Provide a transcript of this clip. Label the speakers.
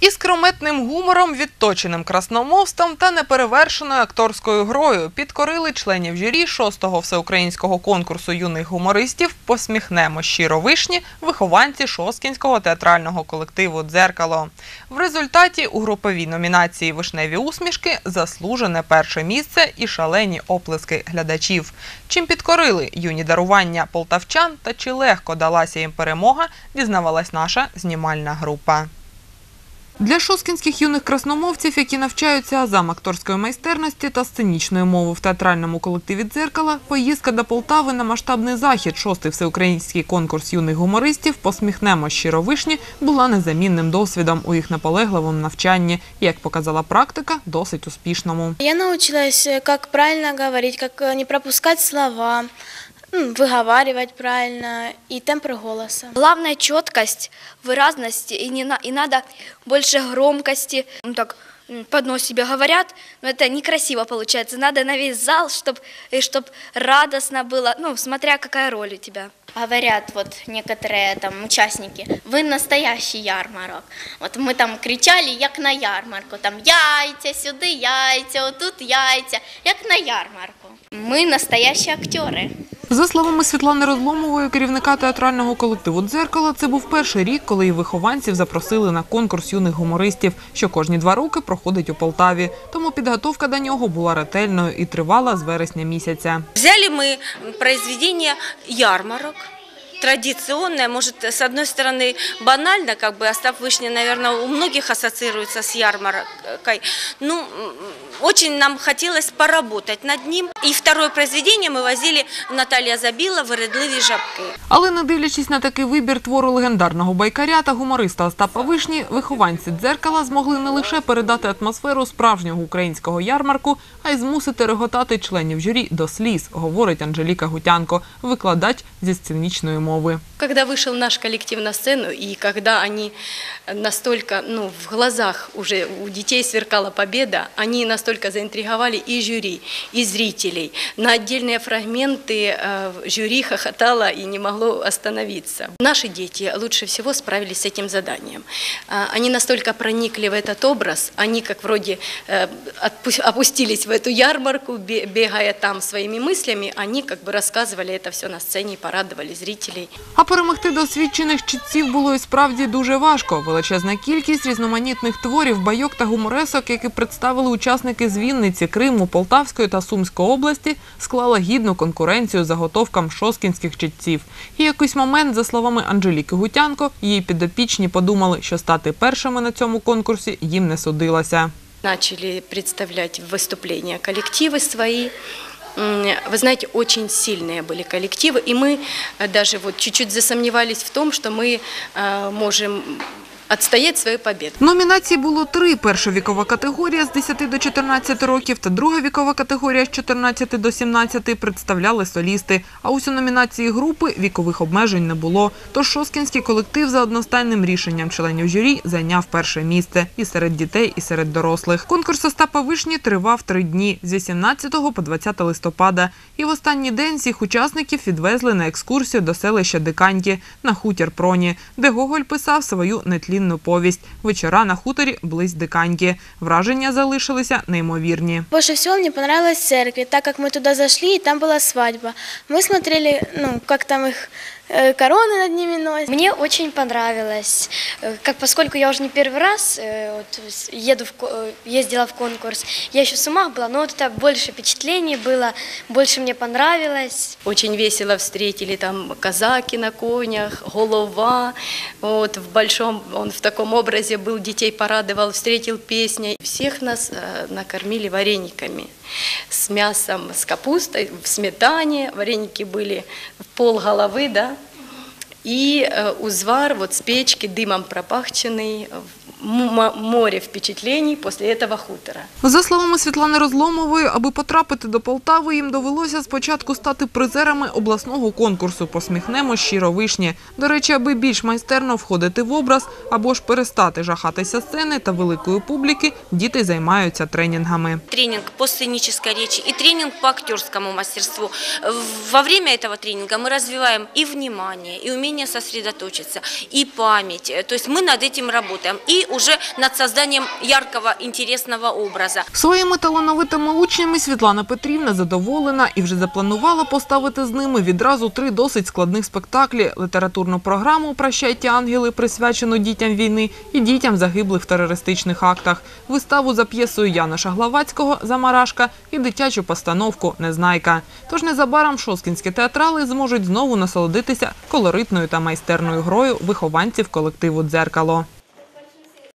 Speaker 1: Іскрометним гумором, відточеним красномовством та неперевершеною акторською грою підкорили членів журі 6-го всеукраїнського конкурсу юних гумористів «Посміхнемо щиро вишні» вихованці Шоскінського театрального колективу «Дзеркало». В результаті у груповій номінації «Вишневі усмішки» заслужене перше місце і шалені оплески глядачів. Чим підкорили юні дарування полтавчан та чи легко далася їм перемога, дізнавалась наша знімальна група. Для шоскінських юних красномовців, які навчаються азам акторської майстерності та сценічної мови в театральному колективі «Дзеркала», поїздка до Полтави на масштабний захід, шостий всеукраїнський конкурс юних гумористів «Посміхнемо щиро вишні» була незамінним досвідом у їх наполегливому навчанні, як показала практика, досить успішному.
Speaker 2: Я научилась, э, как правильно говорить, как э, не пропускать слова, выговаривать правильно и тембр голоса.
Speaker 3: Главное четкость, выразность, и, не на, и надо больше громкости. Ну, так м, под нос себе говорят, но это некрасиво получается. Надо на весь зал, чтобы чтоб радостно было, ну, смотря какая роль у тебя.
Speaker 4: говорят вот некоторые там участники, вы настоящий ярмарок. Вот мы там кричали, як на ярмарку, там яйця, сюди яйця, отут яйця, як на ярмарку. Ми настоящі актери.
Speaker 1: За словами Світлани Розломової, керівника театрального колективу «Дзеркало», це був перший рік, коли її вихованців запросили на конкурс юних гумористів, що кожні два роки проходить у Полтаві. Тому підготовка до нього була ретельною і тривала з вересня місяця.
Speaker 5: Взяли мы произведение «Ярмарок», традиционное, может, с одной стороны, банально, как бы Остап Вышня, наверное, у многих ассоциируется с ярмаркой. Ну, м, очень нам хотелось поработать над ним. И второе произведение мы возили Наталья Забила «Вередливі жабки».
Speaker 1: Але не дивлячись на такий вибір твору легендарного байкаря та гумориста Остапа Вишні, вихованці «Дзеркала» змогли не лише передати атмосферу справжнього українського ярмарку, а й змусити реготати членів журі до сліз, говорить Анжеліка Гутянко, викладач зі сценічної мови.
Speaker 6: Когда вышел наш коллектив на сцену, и когда они настолько, ну, в глазах уже у детей сверкала победа, они настолько заинтриговали и жюри, и зрителей. На отдельные фрагменты э, жюри хохотало и не могло остановиться. Наши дети лучше всего справились с этим заданием. А, Они настолько проникли в этот образ, они как вроде э, отпу- опустились в эту ярмарку, бе- бегая там своими мыслями, они как бы рассказывали это все на сцене и порадовали зрителей.
Speaker 1: А перемогти досвідчених читців було і справді дуже важко. Величезна кількість різноманітних творів, байок та гуморесок, які представили учасники з Вінниці, Криму, Полтавської та Сумської області, склала гідну конкуренцію заготовкам шоскінських читців. І в якийсь момент, за словами Анжеліки Гутянко, її підопічні подумали, що стати першими на цьому конкурсі їм не судилося.
Speaker 6: начали представлять выступления коллективы свои. М, Вы знаете, очень сильные были коллективы, и мы э, даже вот чуть-чуть засомневались в том, что мы э, можем отстоять свою победу.
Speaker 1: Номінацій було три. Перша вікова категорія з 10 до 14 років та друга вікова категорія з 14 до 17 представляли солісти. А ось у номінації групи вікових обмежень не було. Тож шоскінський колектив за одностайним рішенням членів журі зайняв перше місце і серед дітей, і серед дорослих. Конкурс Остапа Вишні тривав три дні з 18 по 20 листопада. І в останній день всіх учасників відвезли на екскурсію до селища Диканьки на хутір Проні, де Гоголь писав свою нетлінну повість «Вечора на хуторі близь Диканьки». Враження залишилися неймовірні.
Speaker 2: Больше всего мне понравилась церковь, так как мы туда зашли, и там была свадьба. Мы смотрели, ну, как там их э, короны над ними носят.
Speaker 3: Мне очень понравилось, э, как поскольку я уже не первый раз э, вот, еду в, э, ездила в конкурс, я еще в Сумах была, но вот это больше впечатлений было, больше мне понравилось.
Speaker 6: Очень весело встретили там казаки на конях, голова. Вот в большом, он в таком образе был, детей порадовал, встретил песней. Всех нас э, накормили варениками с мясом, с капустой, в сметане. Вареники были в пол головы, да. И э, узвар вот с печки дымом пропахченный, м- м- море впечатлений после этого хутора.
Speaker 1: За словами Світлани Розломової, аби потрапити до Полтави, їм довелося спочатку стати призерами обласного конкурсу «Посміхнемо щиро вишні». До речі, аби більш майстерно входити в образ або ж перестати жахатися сцени та великої публіки, діти займаються тренінгами.
Speaker 5: Тренинг по сценической речи и тренинг по актерскому мастерству. Во время этого тренинга мы развиваем и внимание, и умение сосредоточиться, и память. То есть мы над этим работаем. Уже над созданием яркого, интересного образа.
Speaker 1: Своїми талановитими учнями Світлана Петрівна задоволена і вже запланувала поставити з ними відразу три досить складних спектаклі: літературну програму Прощайте ангели, присвячену дітям війни і дітям загиблих в терористичних актах, виставу за п'єсою Яна Шаглавацького Замарашка і дитячу постановку Незнайка. Тож незабаром шоскінські театрали зможуть знову насолодитися колоритною та майстерною грою вихованців колективу Дзеркало.